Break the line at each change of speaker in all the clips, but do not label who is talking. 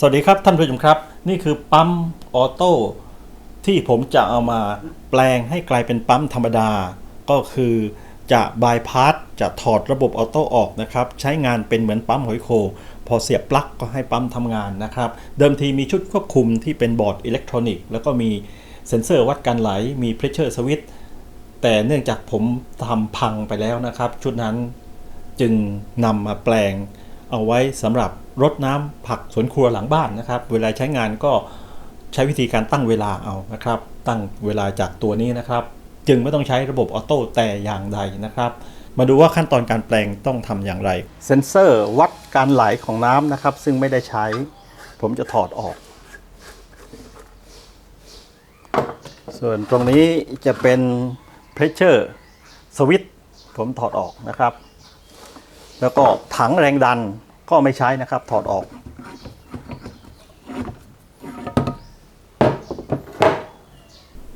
สวัสดีครับท่านผู้ชมครับ นี่คือปั๊มออโต้ที่ผมจะเอามาแปลงให้กลายเป็นปั๊มธรรมดา ก็คือจะบายพาสจะถอดระบบออโต้ออกนะครับ ใช้งานเป็นเหมือนปั๊มหอยโคพอเสียบปลั๊กก็ให้ปั๊มทำงานนะครับ เดิมทีมีชุดควบคุมที่เป็นบอร์ดอิเล็กทรอนิกส์แล้วก็มีเซ็นเซอร์วัดการไหลมีเพรสเชอร์สวิตแต่เนื่องจากผมทำพังไปแล้วนะครับ ชุดนั้นจึงนำมาแปลง เอาไว้สำหรับรดน้ำผักสวนครัวหลังบ้านนะครับ เวลาใช้งานก็ใช้วิธีการตั้งเวลาเอานะครับ ตั้งเวลาจากตัวนี้นะครับ จึงไม่ต้องใช้ระบบออโต้แต่อย่างใดนะครับ มาดูว่าขั้นตอนการแปลงต้องทำอย่างไร เซ็นเซอร์วัดการไหลของน้ำนะครับ ซึ่งไม่ได้ใช้ ผมจะถอดออก ส่วนตรงนี้จะเป็น pressure switch ผมถอดออกนะครับ แล้วก็ถังแรงดันก็ไม่ใช้นะครับ ถอดออก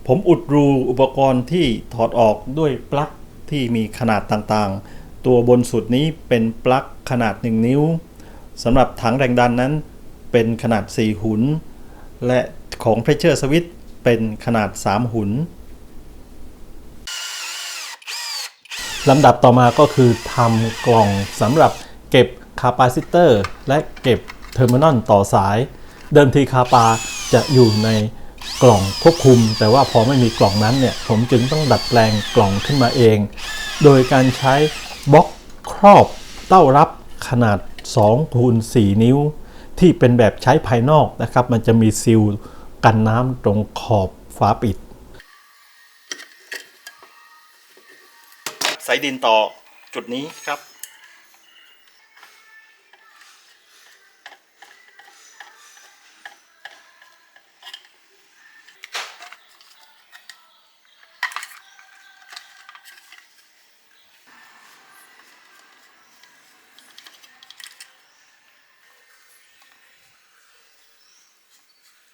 ผมอุดรูอุปกรณ์ที่ถอดออกด้วยปลั๊กที่มีขนาดต่างๆ ตัวบนสุดนี้เป็นปลั๊กขนาด 1 นิ้วสำหรับถังแรงดันนั้นเป็นขนาด 4 หุน และของ Pressure Switch เป็นขนาด 3 หุน ลำดับต่อมาก็คือทำกล่องสำหรับเก็บคาปาซิเตอร์และเก็บเทอร์มินอลต่อสาย เดิมทีคาปาจะอยู่ในกล่องควบคุม แต่ว่าพอไม่มีกล่องนั้นเนี่ยผมจึงต้องดัดแปลงกล่องขึ้นมาเอง โดยการใช้บล็อกครอบเต้ารับขนาด2คูณ4นิ้ว ที่เป็นแบบใช้ภายนอกนะครับ มันจะมีซีลกันน้ำตรงขอบฝาปิด สายดินต่อจุดนี้ครับ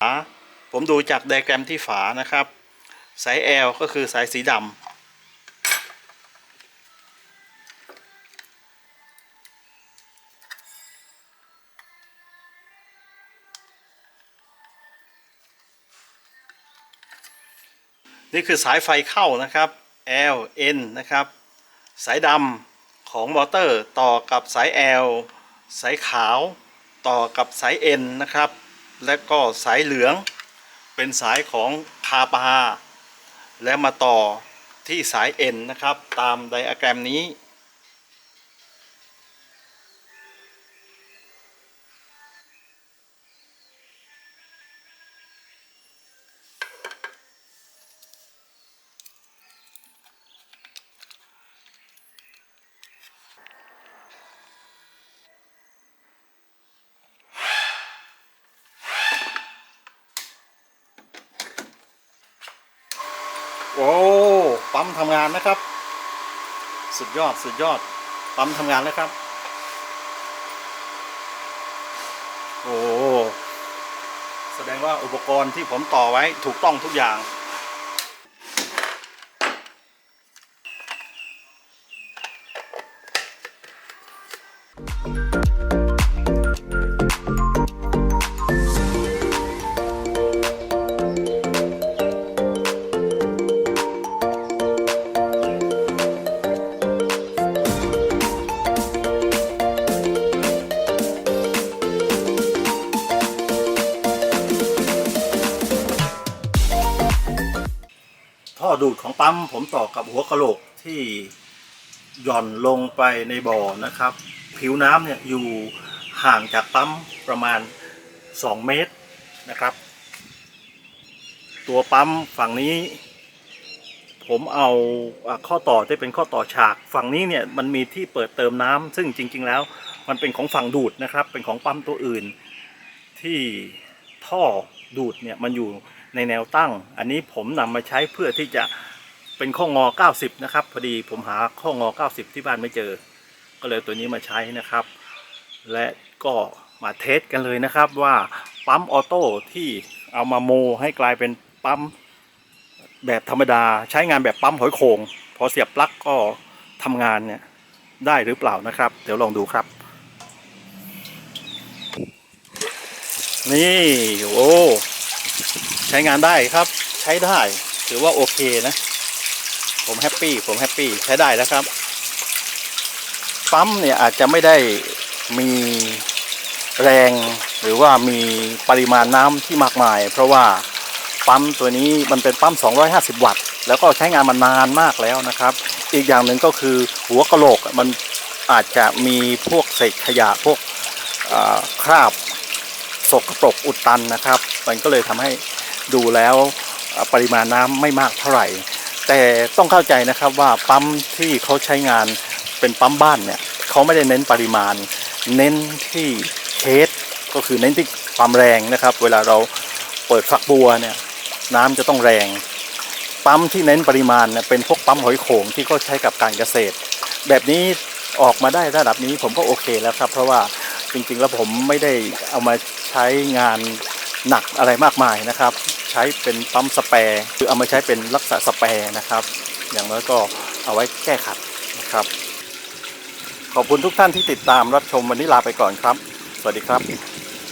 ฝาผมดูจากไดแกรมที่ฝานะครับ สาย L ก็คือสายสีดำ นี่คือสายไฟเข้านะครับ L N นะครับ สายดำของมอเตอร์ต่อกับสาย L สายขาวต่อกับสาย N นะครับ และก็สายเหลือง เป็นสายของคาปา และมาต่อที่สาย N นะครับ ตามไดอะแกรมนี้ โอ้ปั๊มทำงานนะครับ สุดยอดสุดยอด ปั๊มทำงานแล้วครับ โอ้แสดงว่าอุปกรณ์ที่ผมต่อไว้ถูกต้องทุกอย่างท่อ ดูดของปั๊มผมต่อกับหัวกะโหลกที่หย่อนลงไปในบ่อนะครับ ผิวน้ำเนี่ยอยู่ห่างจากปั๊มประมาณ 2 เมตรนะครับ ตัวปั๊มฝั่งนี้ ผมเอาอ่าข้อต่อที่เป็นข้อต่อฉากฝั่งนี้เนี่ยมันมีที่เปิดเติมน้ำซึ่งจริง ๆ แล้ว มันเป็นของฝั่งดูดนะครับ เป็นของปั๊มตัวอื่นที่ท่อดูดเนี่ยมันอยู่ ในแนวตั้ง อันนี้ผมนำมาใช้เพื่อที่จะเป็นข้องอ 90 นะครับ พอดีผมหาข้องอ 90 ที่บ้านไม่เจอ ก็เลยตัวนี้มาใช้นะครับ และก็มาเทสกันเลยนะครับว่าปั๊มออโต้ที่เอามาโมให้กลายเป็นปั๊มแบบธรรมดาใช้งานแบบปั๊มหอยโขงพอเสียบปลั๊กก็ทำงานเนี่ยได้หรือเปล่านะครับ เดี๋ยวลองดูครับ นี่ โอ้ ใช้งานได้ครับ ใช้ได้ ถือว่าโอเคนะ ผมแฮปปี้ ผมแฮปปี้ ใช้ได้แล้วครับ ปั๊มเนี่ยอาจจะไม่ได้มีแรงหรือว่ามีปริมาณน้ำที่มากมาย เพราะว่าปั๊มตัวนี้มันเป็นปั๊ม 250 วัตต์ แล้วก็ใช้งานมานานมากแล้วนะครับ อีกอย่างหนึ่งก็คือหัวกะโหลกมันอาจจะมีพวกเศษขยะพวกคราบสกปรกอุดตันนะครับ มันก็เลยทำให้ ดูแล้วปริมาณน้ำไม่มากเท่าไหร่ แต่ต้องเข้าใจนะครับว่าปั๊มที่เขาใช้งานเป็นปั๊มบ้านเนี่ยเขาไม่ได้เน้นปริมาณ เน้นที่เคสก็คือเน้นที่ความแรงนะครับ เวลาเราเปิดฝักบัวเนี่ยน้ำจะต้องแรง ปั๊มที่เน้นปริมาณเนี่ยเป็นพวกปั๊มหอยโขงที่เขาใช้กับการเกษตร แบบนี้ออกมาได้ระดับนี้ผมก็โอเคแล้วครับ เพราะว่าจริงๆแล้วผมไม่ได้เอามาใช้งานหนักอะไรมากมายนะครับ ใช้เป็นปั๊มสแปร์คือเอามาใช้เป็นรักษาสแปร์นะครับ อย่างน้อยก็เอาไว้แก้ขัดนะครับ ขอบคุณทุกท่านที่ติดตามรับชมวันนี้ลาไปก่อนครับ สวัสดีครับ